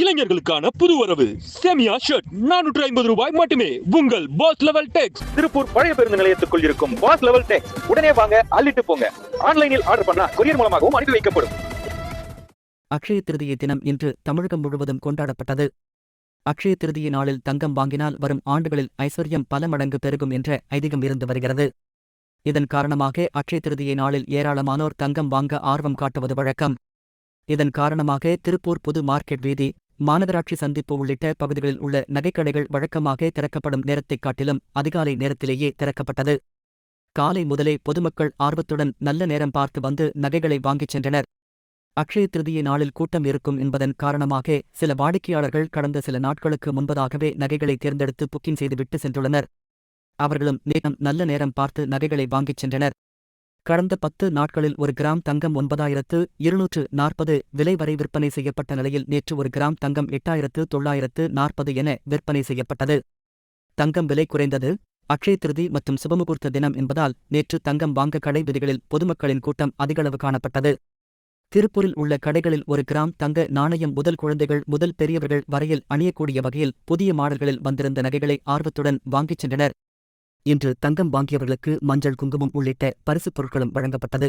இளைஞர்களுக்கான புது வரவு. செமியா ஷர்ட் நானூற்று ஐம்பது ரூபாய் மட்டுமே. உங்கள் பாஸ் லெவல் டெக்ஸ் திருப்பூர் பழைய பேருந்து நிலையத்துக்குள் இருக்கும் பாஸ் லெவல் டெக்ஸ் உடனே வாங்க அள்ளிட்டு போங்க. ஆன்லைனில் ஆர்டர் பண்ணா கொரியர் மூலமாகவும் அனுப்பி வைக்கப்படும். அக்ஷய திருதியை தினம் இன்று தமிழகம் முழுவதும் கொண்டாடப்பட்டது. அக்ஷய திருதிய நாளில் தங்கம் வாங்கினால் வரும் ஆண்டுகளில் ஐஸ்வர்யம் பல மடங்கு பெருகும் என்ற ஐதீகம் இருந்து வருகிறது. இதன் காரணமாக அக்ஷய திருதியை நாளில் ஏராளமானோர் தங்கம் வாங்க ஆர்வம் காட்டுவது வழக்கம். இதன் காரணமாக திருப்பூர் புது மார்க்கெட் வீதி மாநகராட்சி சந்திப்பு உள்ளிட்ட பகுதிகளில் உள்ள நகைக்கடைகள் வழக்கமாக திறக்கப்படும் நேரத்தைக் காட்டிலும் அதிகாலை நேரத்திலேயே திறக்கப்பட்டது. காலை முதலே பொதுமக்கள் ஆர்வத்துடன் நல்ல நேரம் பார்த்து வந்து நகைகளை வாங்கிச் சென்றனர். அக்ஷய திருதியை நாளில் கூட்டம் இருக்கும் என்பதன் காரணமாக சில வாடிக்கையாளர்கள் கடந்த சில நாட்களுக்கு முன்பதாகவே நகைகளை தேர்ந்தெடுத்து புக்கிங் செய்துவிட்டு சென்றுள்ளனர். அவர்களும் நேரம் நல்ல நேரம் பார்த்து நகைகளை வாங்கிச் சென்றனர். கடந்த பத்து நாட்களில் ஒரு கிராம் தங்கம் ஒன்பதாயிரத்து இருநூற்று நாற்பது விலை வரை விற்பனை செய்யப்பட்ட நிலையில் நேற்று ஒரு கிராம் தங்கம் எட்டாயிரத்து தொள்ளாயிரத்து நாற்பது என விற்பனை செய்யப்பட்டது. தங்கம் விலை குறைந்தது. அக்ஷய திருதி மற்றும் சுபமுகூர்த்த தினம் என்பதால் நேற்று தங்கம் வாங்க கடை விதிகளில் பொதுமக்களின் கூட்டம் அதிகளவு காணப்பட்டது. திருப்பூரில் உள்ள கடைகளில் ஒரு கிராம் தங்க நாணயம் முதல் குழந்தைகள் முதல் பெரியவர்கள் வரையில் அணியக்கூடிய வகையில் புதிய மாடல்களில் வந்திருந்த நகைகளை ஆர்வத்துடன் வாங்கிச் சென்றனர். இன்று தங்கம் வாங்கியவர்களுக்கு மஞ்சள் குங்குமம் உள்ளிட்ட பரிசுப் பொருட்களும் வழங்கப்பட்டது.